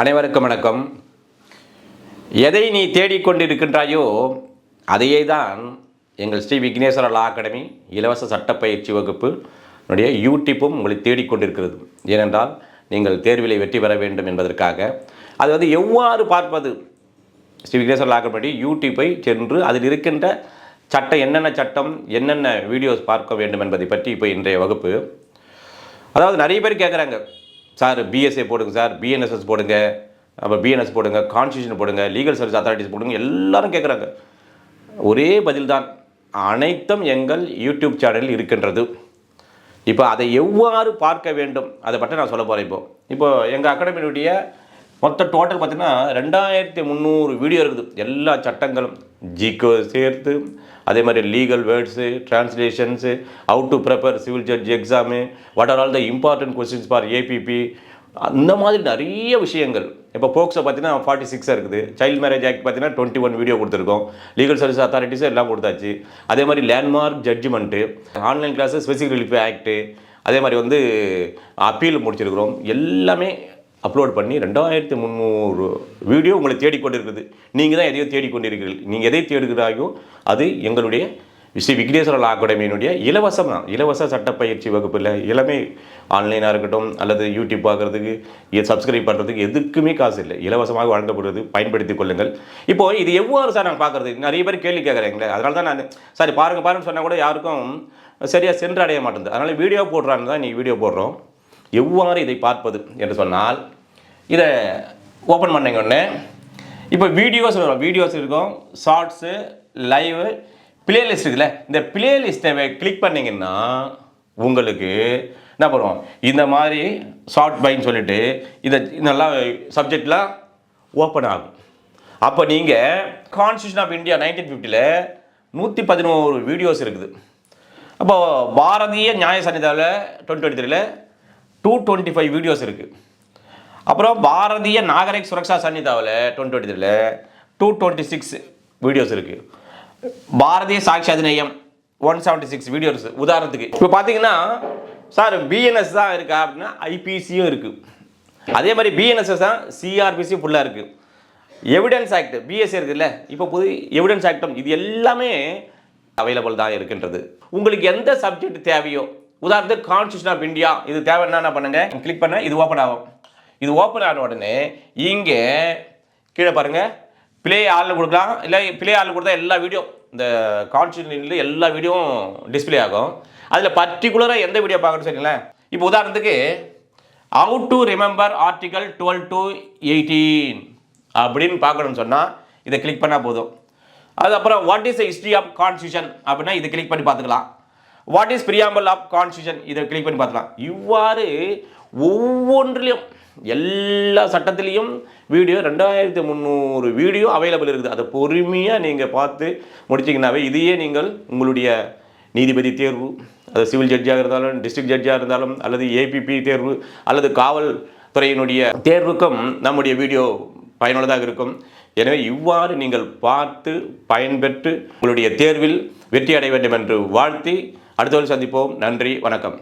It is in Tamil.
அனைவருக்கும் வணக்கம். எதை நீ தேடிக்கொண்டிருக்கின்றாயோ அதையே தான் எங்கள் ஸ்ரீ விக்னேஸ்வர லா அகாடமி இலவச சட்டப்பயிற்சி வகுப்பு என்னுடைய யூடியூப்பும் உங்களை தேடிக்கொண்டிருக்கிறது. ஏனென்றால் நீங்கள் தேர்விலை வெற்றி பெற வேண்டும் என்பதற்காக. அது வந்து எவ்வாறு பார்ப்பது? ஸ்ரீ விக்னேஸ்வர லா அகாடமி யூடியூப்பை சென்று அதில் இருக்கின்ற சட்டம் என்னென்ன சட்டம் என்னென்ன வீடியோஸ் பார்க்க வேண்டும் என்பதை பற்றி இப்போ இன்றைய வகுப்பு. அதாவது நிறைய பேர் கேட்குறாங்க சார் பிஎஸ்ஏ போடுங்க சார் பிஎன்எஸ்எஸ் போடுங்க அப்புறம் பிஎன்எஸ் போடுங்க கான்ஸ்டியூஷன் போடுங்க லீகல் சர்வீஸ் அத்தாரிட்டிஸ் போடுங்க எல்லாரும் கேட்குறாங்க ஒரே பதில்தான் அனைத்தும் எங்கள் யூடியூப் சேனலில் இருக்கின்றது. இப்போ அதை எவ்வாறு பார்க்க வேண்டும் அதை பற்றி நான் சொல்ல போகிறேன் இப்போ. இப்போ எங்கள் அகாடமியினுடைய மொத்த டோட்டல் பார்த்தீங்கன்னா ரெண்டாயிரத்தி முந்நூறு வீடியோ இருக்குது. எல்லா சட்டங்களும் ஜிகோ சேர்த்து அதே மாதிரி legal words translations how to prepare civil judge exam what are all the important questions for APP அந்த மாதிரி நிறைய விஷயங்கள். இப்போ போக்ஸோ பார்த்தீங்கன்னா ஃபார்ட்டி சிக்ஸாக இருக்குது. சைல்ட் மேரேஜ் ஆக்ட் பார்த்தீங்கன்னா டுவெண்ட்டி ஒன் வீடியோ கொடுத்துருக்கோம். லீகல் சர்வீஸ் அத்தாரிட்டிஸும் எல்லாம் கொடுத்தாச்சு. அதே மாதிரி landmark judgement online classes specific relief act அதே மாதிரி வந்து அப்பீல் முடிச்சிருக்கிறோம். எல்லாமே அப்லோட் பண்ணி ரெண்டாயிரத்தி முந்நூறு வீடியோ உங்களை தேடிக்கொண்டிருக்குது. நீங்கள் தான் எதையோ தேடிக்கொண்டிருக்கிறீர்கள். நீங்கள் எதை தேடுகிறாயோ அது எங்களுடைய ஸ்ரீ விக்னேஸ்வரல் அகாடமியினுடைய இலவசம் தான். இலவச சட்டப்பயிற்சி வகுப்பில் இளமை ஆன்லைனாக இருக்கட்டும் அல்லது யூடியூப் பார்க்குறதுக்கு சப்ஸ்கிரைப் பண்ணுறதுக்கு எதுக்குமே காசு இல்லை. இலவசமாக வழங்கப்படுறது பயன்படுத்தி கொள்ளுங்கள். இப்போது இது எவ்வாறு சார் நாங்கள் பார்க்குறது? நிறைய பேர் கேள்வி கேட்குறீங்களே. அதனால தான் நான் சரி பாருங்க பாருங்க சொன்னால் கூட யாருக்கும் சரியாக சென்றடைய மாட்டேங்குது. அதனால் வீடியோ போடுறான்னு தான் நீ வீடியோ போடுறோம். எவ்வாறு இதை பார்ப்பது என்று சொன்னால் இதை ஓப்பன் பண்ணிங்க உடனே. இப்போ வீடியோஸ் வரும் வீடியோஸ் இருக்கும் ஷார்ட்ஸு லைவு பிளேலிஸ்ட் இருக்குல்ல இந்த பிளேலிஸ்ட்டை கிளிக் பண்ணிங்கன்னா உங்களுக்கு என்ன பண்ணுவோம்? இந்த மாதிரி ஷார்ட் பைன்னு சொல்லிட்டு இதை நல்லா சப்ஜெக்ட்லாம் ஓப்பன் ஆகும். அப்போ நீங்கள் கான்ஸ்டியூஷன் ஆஃப் இந்தியா நைன்டீன் ஃபிஃப்டியில் நூற்றி பதினோரு வீடியோஸ் இருக்குது. அப்போது பாரதிய நியாய சன்னிதாவில் டுவெண்ட்டி டுவெண்ட்டி த்ரீல டூ டுவெண்ட்டி ஃபைவ் வீடியோஸ் இருக்குது அப்புறம் பாரதிய நாகரிக் சுரக்ஷா சன்னிதாவில் டுவெண்ட்டி டுவெண்ட்டி த்ரீல டூ டுவெண்ட்டி சிக்ஸ் வீடியோஸ் இருக்குது Bharatiya Sakshya Adhiniyam one seventy six videos உதாரணத்துக்கு இப்போ பார்த்தீங்கன்னா சார் பிஎன்எஸ் தான் இருக்கா அப்படின்னா ஐபிசியும் இருக்குது அதே மாதிரி பிஎன்எஸ்எஸ் தான் சிஆர்பிசி ஃபுல்லாக இருக்குது எவிடன்ஸ் ஆக்ட் பிஎஸ்சி இருக்குதுல்ல இப்போ புது எவிடன்ஸ் ஆக்டம் இது எல்லாமே அவைலபிள் தான் இருக்கின்றது. உங்களுக்கு எந்த சப்ஜெக்ட் தேவையோ உதாரணத்துக்கு கான்ஸ்டியூஷன் ஆஃப் இந்தியா இது தேவைன்னா என்ன பண்ணுங்க? கிளிக் பண்ண இது ஓப்பன் ஆகும். இது ஓப்பன் ஆன உடனே இங்கே கீழே பாருங்கள் பிளே ஆளில் கொடுக்கலாம். இல்லை பிளே ஆளில் கொடுத்தா எல்லா வீடியோ இந்த கான்ஸ்டியூஷனில் எல்லா வீடியோவும் டிஸ்ப்ளே ஆகும். அதில் பர்டிகுலராக எந்த வீடியோ பார்க்கணும் சரிங்களேன் இப்போ உதாரணத்துக்கு how to remember article twelve to eighteen அப்படின்னு பார்க்கணும்னு சொன்னால் இதை கிளிக் பண்ணால் போதும். அதுக்கப்புறம் what is history of constitution அப்படின்னா இதை கிளிக் பண்ணி பார்த்துக்கலாம். What is preamble of constitution இதை கிளிக் பண்ணி பார்த்துக்கலாம். இவ்வாறு ஒவ்வொன்றிலையும் எல்லா சட்டத்திலையும் வீடியோ ரெண்டாயிரத்தி முந்நூறு வீடியோ அவைலபிள் இருக்குது. அதை பொறுமையாக நீங்கள் பார்த்து முடிச்சிங்கனாவே இதையே நீங்கள் உங்களுடைய நீதிபதி தேர்வு அது சிவில் ஜட்ஜாக இருந்தாலும் டிஸ்ட்ரிக்ட் ஜட்ஜாக இருந்தாலும் அல்லது ஏபிபி தேர்வு அல்லது காவல்துறையினுடைய தேர்வுக்கும் நம்முடைய வீடியோ பயனுள்ளதாக இருக்கும். எனவே இவ்வாறு நீங்கள் பார்த்து பயன்பெற்று உங்களுடைய தேர்வில் வெற்றி அடைய வேண்டும் என்று வாழ்த்தி அடுத்த சந்திப்போம். நன்றி வணக்கம்.